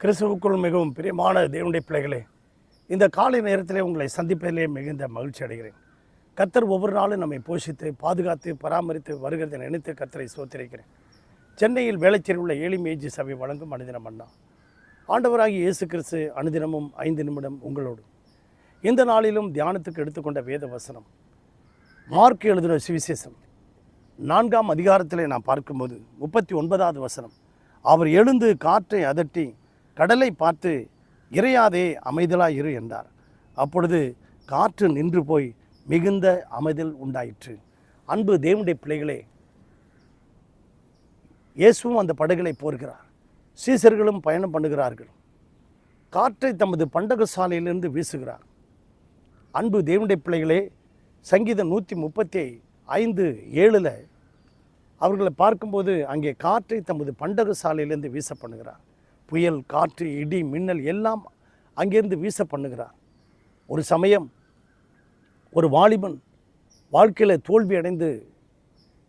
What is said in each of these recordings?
கிறிஸ்துவுக்குள் மிகவும் பிரியமான தேவனுடைய பிள்ளைகளே இந்த காலை நேரத்திலே உங்களை சந்திப்பதிலே மிகுந்த மகிழ்ச்சி அடைகிறேன். கத்தர் ஒவ்வொரு நாளும் நம்மை போஷித்து பாதுகாத்து பராமரித்து வருகிறதை நினைத்து கத்தரை சோத்திருக்கிறேன் சென்னையில் வேளச்சேரி உள்ள ஏழிமேஜி சபை வழங்கும் அனுதினம் அண்ணா. ஆண்டவராகி இயேசு கிறிஸ்து அனுதினமும் ஐந்து நிமிடம் உங்களோடு. இந்த நாளிலும் தியானத்துக்கு எடுத்துக்கொண்ட வேத வசனம் மார்க் எழுதின சுவிசேஷம். நான்காம் அதிகாரத்தில் நான் பார்க்கும்போது முப்பத்தி ஒன்பதாவது வசனம். அவர் எழுந்து காற்றை அதட்டி கடலை பார்த்து இறையாதே அமைதலாயிரு என்றார். அப்பொழுது காற்று நின்று போய் மிகுந்த அமைதல் உண்டாயிற்று. அன்பு தேவனுடைய பிள்ளைகளே இயேசுவும் அந்த படகுகளை போர்கிறார். சீசர்களும் பயணம் பண்ணுகிறார்கள். காற்றை தமது பண்டக சாலையிலிருந்து வீசுகிறார். அன்பு தேவனுடைய பிள்ளைகளே சங்கீதம் நூற்றி முப்பத்தி ஐந்து ஏழில் அவர்களை பார்க்கும்போது அங்கே காற்றை தமது பண்டக சாலையிலேருந்து வீச பண்ணுகிறார். புயல் காற்று இடி மின்னல் எல்லாம் அங்கேருந்து வீச பண்ணுகிறார் ஒரு சமயம் ஒரு வாலிபன் வாழ்க்கையில் தோல்வி அடைந்து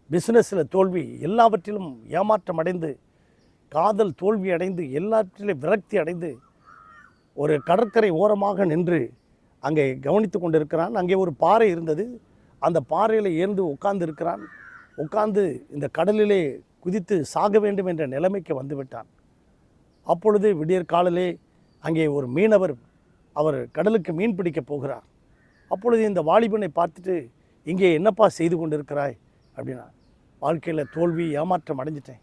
பிஸ்னஸில் தோல்வி எல்லாவற்றிலும் ஏமாற்றம் அடைந்து காதல் தோல்வி அடைந்து எல்லாவற்றிலும் விரக்தி அடைந்து ஒரு கடற்கரை ஓரமாக நின்று அங்கே கவனித்து கொண்டிருக்கிறான். அங்கே ஒரு பாறை இருந்தது. அந்த பாறையில் ஏர்ந்து உட்கார்ந்து இருக்கிறான் உட்கார்ந்து இந்த கடலிலே குதித்து சாக வேண்டும் என்ற நிலைமைக்கு வந்துவிட்டான். அப்பொழுது விடியற் காலிலே அங்கே ஒரு மீனவர் அவர் கடலுக்கு மீன் பிடிக்கப் போகிறார். அப்பொழுது இந்த வாலிபனை பார்த்துட்டு இங்கே என்னப்பா செய்து கொண்டிருக்கிறாய்? அப்படின்னா வாழ்க்கையில் தோல்வி ஏமாற்றம் அடைஞ்சிட்டேன்.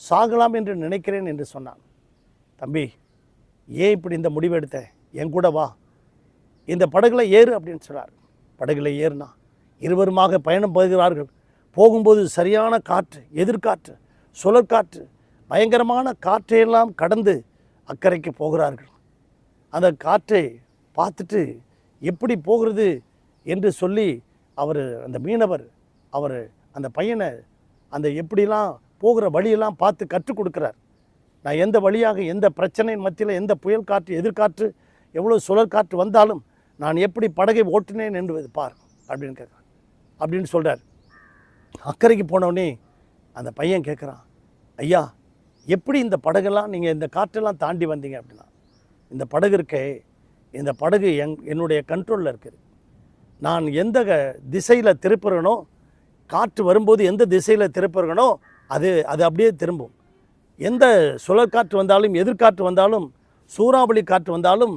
சாகலாம் என்று நினைக்கிறேன் என்று சொன்னான். தம்பி ஏன் இப்படி இந்த முடிவு எடுத்த? என் கூட வா. இந்த படகுல ஏறு அப்படின்னு சொன்னார். படகுல ஏறுனா? இருவருமாக பயணம் போகிறார்கள் போகும்போது சரியான காற்று எதிர்காற்று சுழற்காற்று பயங்கரமான காற்றையெல்லாம் கடந்து அக்கறைக்கு போகிறார்கள். அந்த காற்றை பார்த்துட்டு எப்படி போகிறது என்று சொல்லி அவர் அந்த மீனவர் அவர் அந்த பையனை அந்த எப்படிலாம் போகிற வழியெல்லாம் பார்த்து கற்றுக் கொடுக்குறார். நான் எந்த வழியாக எந்த பிரச்சனையின் மத்தியில் எந்த புயல் காற்று எதிர்காற்று எவ்வளோ சுழற்காற்று வந்தாலும் நான் எப்படி படகை ஓட்டினேன் என்பது பார் அப்படின்னு கேட்குறான் அப்படின்னு சொல்கிறார் அக்கறைக்கு போனவொடனே அந்த பையன் கேட்குறான் ஐயா எப்படி இந்த படகெல்லாம் நீங்கள் இந்த காற்றெல்லாம் தாண்டி வந்தீங்க அப்படின்னா இந்த படகு இருக்கே இந்த படகு எங் என்னுடைய கண்ட்ரோலில் இருக்குது. நான் எந்த திசையில் திருப்புறனோ காற்று வரும்போது எந்த திசையில் திருப்புறனோ அது அது அப்படியே திரும்பும். எந்த சுழற்காற்று வந்தாலும் எதிர்காற்று வந்தாலும் சூறாவளி காற்று வந்தாலும்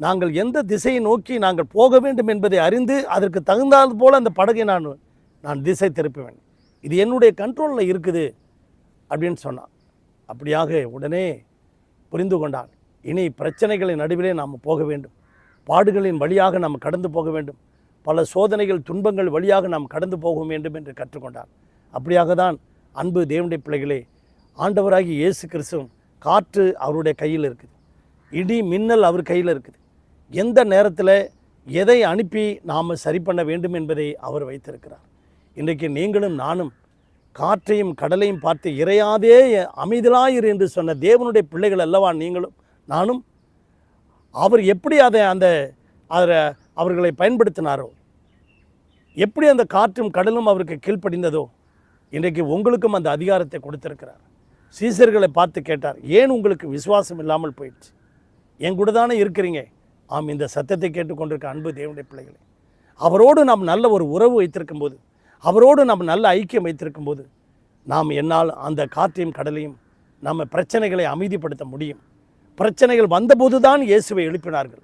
நாங்கள் எந்த திசையை நோக்கி நாங்கள் போக வேண்டும் என்பதை அறிந்து அதற்கு தகுந்தாது போல் அந்த படகை நான் நான் திசை திருப்புவேன். இது என்னுடைய கண்ட்ரோலில் இருக்குது அப்படின்னு சொன்னான். அப்படியாக உடனே புரிந்து கொண்டான். இனி பிரச்சனைகளின் நடுவிலே நாம் போக வேண்டும். பாடுகளின் வழியாக நாம் கடந்து போக வேண்டும். பல சோதனைகள் துன்பங்கள் வழியாக நாம் கடந்து போக வேண்டும் என்று கற்றுக்கொண்டான். அப்படியாக தான் அன்பு தேவனுடைய பிள்ளைகளே ஆண்டவராகி இயேசு கிறிஸ்துவும் காற்று அவருடைய கையில் இருக்குது. இடி மின்னல் அவர் கையில் இருக்குது. எந்த நேரத்தில் எதை அனுப்பி நாம் சரி பண்ண வேண்டும் என்பதை அவர் வைத்திருக்கிறார். இன்றைக்கு நீங்களும் நானும் காற்றையும் கடலையும் பார்த்து இறையாதே அமைதலாயிரு என்று சொன்ன தேவனுடைய பிள்ளைகள் அல்லவா நீங்களும் நானும்? அவர் எப்படி அதை அந்த அதை அவர்களை பயன்படுத்தினாரோ? எப்படி அந்த காற்றும் கடலும் அவருக்கு கீழ்ப்படிந்ததோ? இன்றைக்கு உங்களுக்கும் அந்த அதிகாரத்தை கொடுத்திருக்கிறார். சீசர்களை பார்த்து கேட்டார் ஏன் உங்களுக்கு விசுவாசம் இல்லாமல் போயிடுச்சு? என் கூட தானே இருக்கிறீங்க? ஆம் இந்த சத்தத்தை கேட்டுக்கொண்டிருக்க அன்பு தேவனுடைய பிள்ளைகளை. அவரோடு நாம் நல்ல ஒரு உறவு வைத்திருக்கும் போது அவரோடு நம்ம நல்ல ஐக்கியம் வைத்திருக்கும் போது நாம் என்னால் அந்த காற்றையும் கடலையும் நம்ம பிரச்சனைகளை அமைதிப்படுத்த முடியும். பிரச்சனைகள் வந்தபோது தான் இயேசுவை எழுப்பினார்கள்.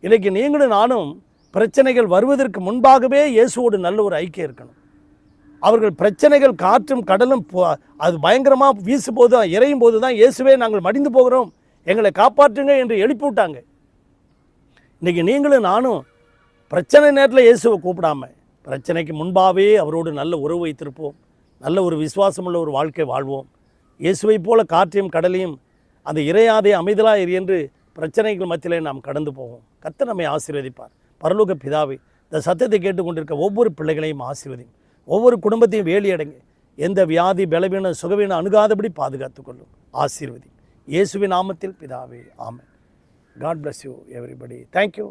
இன்றைக்கு நீங்களும் நானும் பிரச்சனைகள் வருவதற்கு முன்பாகவே இயேசுவோடு நல்ல ஒரு ஐக்கியம் இருக்கணும். அவர்கள் பிரச்சனைகள் காற்றும் கடலும் போ- அது பயங்கரமாக வீசும்போது தான் இறையும் போது தான் இயேசுவே நாங்கள் மடிந்து போகிறோம். எங்களை காப்பாற்றுங்க என்று எழுப்பி விட்டாங்க. இன்றைக்கி நீங்களும் நானும் பிரச்சனை நேரத்தில் இயேசுவை கூப்பிடாம பிரச்சனைக்கு முன்பாகவே அவரோடு நல்ல உறவு வைத்திருப்போம். நல்ல ஒரு விசுவாசமுள்ள ஒரு வாழ்க்கை வாழ்வோம். இயேசுவைப் போல காற்றையும் கடலையும் அந்த இறையாதே அமைதலாக இரு என்று பிரச்சனைகள் மத்தியிலே நாம் கடந்து போவோம். கத்த நம்மை ஆசீர்வதிப்பார். பரலோக பிதாவை இந்த சத்தத்தை கேட்டுக்கொண்டிருக்க ஒவ்வொரு பிள்ளைகளையும் ஆசீர்வதியும் ஒவ்வொரு குடும்பத்தையும் வேலியடைங்க. எந்த வியாதி பலவீன சுகவீன அணுகாதபடி பாதுகாத்து கொள்ளும். ஆசீர்வதி இயேசுவின் நாமத்தில் பிதாவே Amen. God bless you everybody thank you